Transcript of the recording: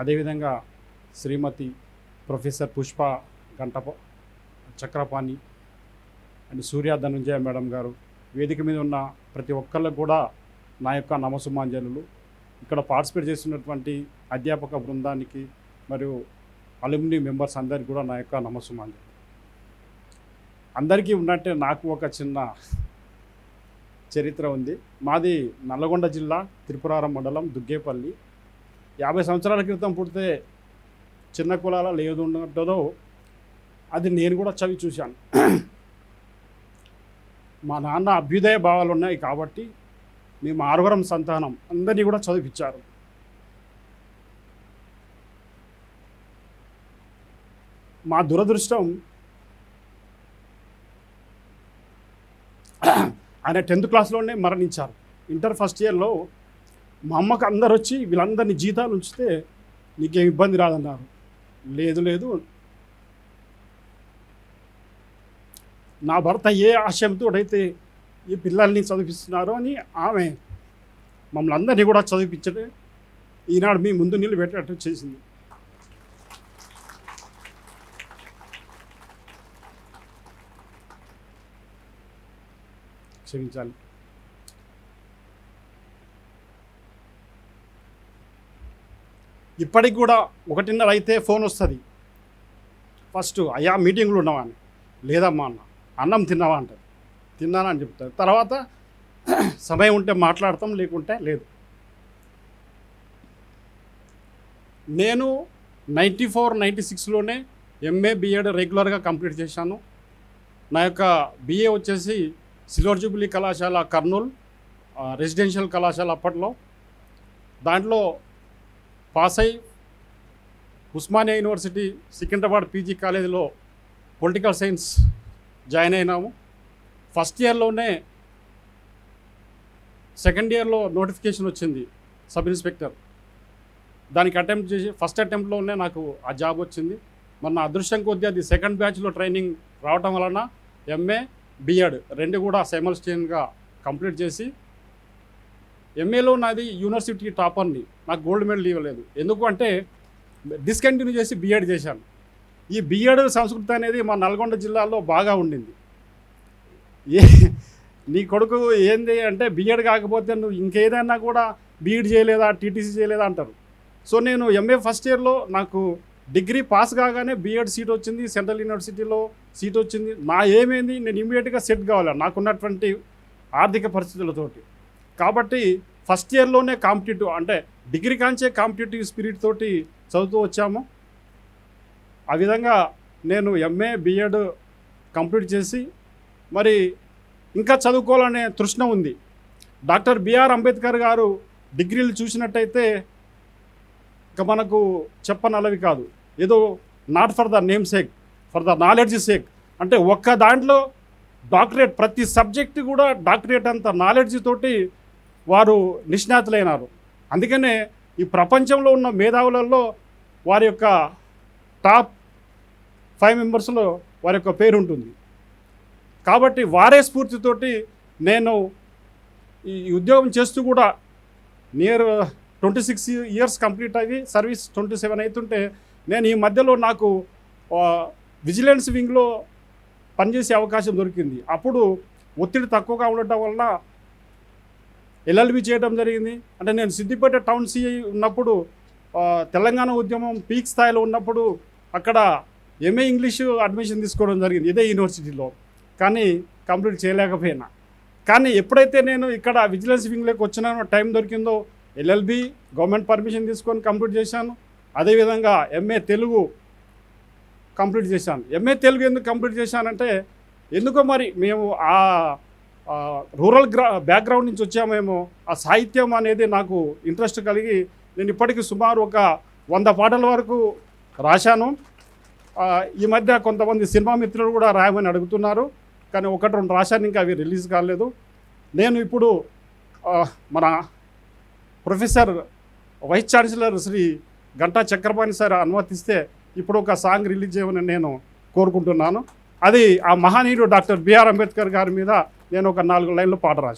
అదేవిధంగా Srimathi professor Pushpa Gantapa Chakrapani and Surya Dhanunjaya madam గారు. వేదిక మీద ఉన్న ప్రతి ఒక్కళ్ళకు కూడా నా యొక్క నమసుమాంజనులు ఇక్కడ పార్టిసిపేట్ చేస్తున్నటువంటి అధ్యాపక బృందానికి మరియు అలుమిని మెంబర్స్ అందరికీ కూడా నా యొక్క నమసుమాంజనులు అందరికీ ఉన్నట్టే నాకు ఒక చిన్న చరిత్ర ఉంది. మాది నల్లగొండ జిల్లా త్రిపురారం మండలం దుగ్గేపల్లి. యాభై సంవత్సరాల క్రితం పుడితే చిన్న కులాల లేదు ఉన్నదో అది నేను కూడా చదివి చూశాను. మా నాన్న అభ్యుదయ భావాలు ఉన్నాయి కాబట్టి మేము ఆరుగురం సంతానం అందరినీ కూడా చదివించారు మా దురదృష్టం ఆయన టెన్త్ క్లాస్లోనే మరణించారు. ఇంటర్ ఫస్ట్ ఇయర్లో మా అమ్మకు అందరు వచ్చి వీళ్ళందరినీ జీతాలు ఉంచితే నీకేం ఇబ్బంది రాదన్నారు. లేదు లేదు. నా భర్త ఏ ఆశయంతో అయితే ఈ పిల్లల్ని చదివిస్తున్నారో అని ఆమె మమ్మల్ని అందరినీ కూడా చదివించడే ఈనాడు మీ ముందు నిలబెట్టేటట్టు చేసింది. క్షమించాలి. ఇప్పటికి కూడా ఒకటిన్నర అయితే ఫోన్ వస్తుంది. ఫస్ట్ అయ్యా మీటింగ్లు ఉన్నావా? అని. లేదమ్మా అన్న. అన్నం తిన్నావా? అంటారు తిన్నానా అని చెప్తారు. తర్వాత సమయం ఉంటే మాట్లాడతాం లేకుంటే లేదు. నేను నైంటీ ఫోర్ నైంటీ సిక్స్లోనే ఎంఏ బిఎడ్ రెగ్యులర్గా కంప్లీట్ చేశాను. నా యొక్క బిఏ వచ్చేసి సిల్వర్ జూబిలీ కళాశాల కర్నూలు రెసిడెన్షియల్ కళాశాల అప్పట్లో. దాంట్లో పాస్ అయి ఉస్మానియా యూనివర్సిటీ సికింద్రాబాద్ పీజీ కాలేజీలో పొలిటికల్ సైన్స్ జాయిన్ అయినాము. ఫస్ట్ ఇయర్లోనే సెకండ్ ఇయర్లో నోటిఫికేషన్ వచ్చింది సబ్ ఇన్స్పెక్టర్. దానికి అటెంప్ట్ చేసి ఫస్ట్ అటెంప్ట్లోనే నాకు ఆ జాబ్ వచ్చింది. మరి నా అదృష్టం కొద్దీ అది సెకండ్ బ్యాచ్లో ట్రైనింగ్ రావటం వలన ఎంఏ బిఎడ్ రెండు కూడా సైమల్స్టేన్గా కంప్లీట్ చేసి ఎంఏలో నాది యూనివర్సిటీ టాపర్ని నాకు గోల్డ్ మెడల్ ఇవ్వలేదు. ఎందుకు అంటే డిస్కంటిన్యూ చేసి బిఎడ్ చేశాను. ఈ బిఎడ్ సంస్కృతి అనేది మా నల్గొండ జిల్లాలో బాగా ఉండింది. ఏ నీ కొడుకు ఏంది అంటే బిఎడ్ కాకపోతే నువ్వు ఇంకేదైనా కూడా బీఎడ్ చేయలేదా టీటీసీ చేయలేదా అంటారు. సో నేను ఎంఏ ఫస్ట్ ఇయర్లో నాకు డిగ్రీ పాస్ కాగానే బీఎడ్ సీట్ వచ్చింది. సెంట్రల్ యూనివర్సిటీలో సీట్ వచ్చింది. నా ఏమైంది? నేను ఇమీడియట్గా సెట్ కావాలి. నాకున్నటువంటి ఆర్థిక పరిస్థితులతోటి. కాబట్టి ఫస్ట్ ఇయర్లోనే కాంపిటేటివ్ అంటే డిగ్రీ కాంచే కాంపిటేటివ్ స్పిరిట్ తోటి చదువుతూ వచ్చాము. ఆ విధంగా నేను ఎంఏ బిఎడ్ కంప్లీట్ చేసి మరి ఇంకా చదువుకోవాలనే తృష్ణ ఉంది. డాక్టర్ బిఆర్ అంబేద్కర్ గారు డిగ్రీలు చూసినట్టయితే ఇక మనకు చెప్పనలవి కాదు. ఏదో not for the name sake for the knowledge sake అంటే ఒక్క దాంట్లో డాక్టరేట్ ప్రతి సబ్జెక్ట్ కూడా డాక్టరేట్ అంత నాలెడ్జ్ తోటి వారు నిష్ణాతులైనారు. అందుకనే ఈ ప్రపంచంలో ఉన్న మేధావులలో వారి యొక్క టాప్ ఫైవ్ మెంబర్స్లో వారి యొక్క పేరు ఉంటుంది కాబట్టి వారే స్ఫూర్తితోటి నేను ఈ ఉద్యోగం చేస్తూ కూడా near twenty six years complete అయ్యి సర్వీస్ ట్వంటీ సెవెన్ అవుతుంటే నేను ఈ మధ్యలో నాకు విజిలెన్స్ వింగ్లో పనిచేసే అవకాశం దొరికింది. అప్పుడు ఒత్తిడి తక్కువగా ఉండటం వలన ఎల్ఎల్బి చేయడం జరిగింది. అంటే నేను సిద్దిపేట టౌన్ సిఐ ఉన్నప్పుడు తెలంగాణ ఉద్యమం పీక్ స్థాయిలో ఉన్నప్పుడు అక్కడ ఎంఏ ఇంగ్లీషు అడ్మిషన్ తీసుకోవడం జరిగింది. ఇదే యూనివర్సిటీలో కానీ కంప్లీట్ చేయలేకపోయినా. కానీ ఎప్పుడైతే నేను ఇక్కడ విజిలెన్స్ వింగ్లోకి వచ్చినానో టైం దొరికిందో ఎల్ఎల్బి గవర్నమెంట్ పర్మిషన్ తీసుకొని కంప్లీట్ చేశాను. అదేవిధంగా ఎంఏ తెలుగు కంప్లీట్ చేశాను. ఎంఏ తెలుగు ఎందుకు కంప్లీట్ చేశానంటే ఎందుకో మరి మేము ఆ, రూరల్ గ్రా బ్యాక్గ్రౌండ్ నుంచి వచ్చామేమో ఆ సాహిత్యం అనేది నాకు ఇంట్రెస్ట్ కలిగి నేను ఇప్పటికీ సుమారు ఒక వంద పాటల వరకు రాశాను. ఈ మధ్య కొంతమంది సినిమా మిత్రులు కూడా రాయమని అడుగుతున్నారు. కానీ ఒకటి రెండు రాశాను ఇంకా అవి రిలీజ్ కాలేదు. నేను ఇప్పుడు మన professor vice chancellor Shri Ganta Chakrapani sir అనుమతిస్తే ఇప్పుడు ఒక సాంగ్ రిలీజ్ చేయమని నేను కోరుకుంటున్నాను. అది ఆ మహనీయుడు డాక్టర్ బిఆర్ అంబేద్కర్ గారి మీద నేను ఒక నాలుగు లైన్లు పాట రాశాను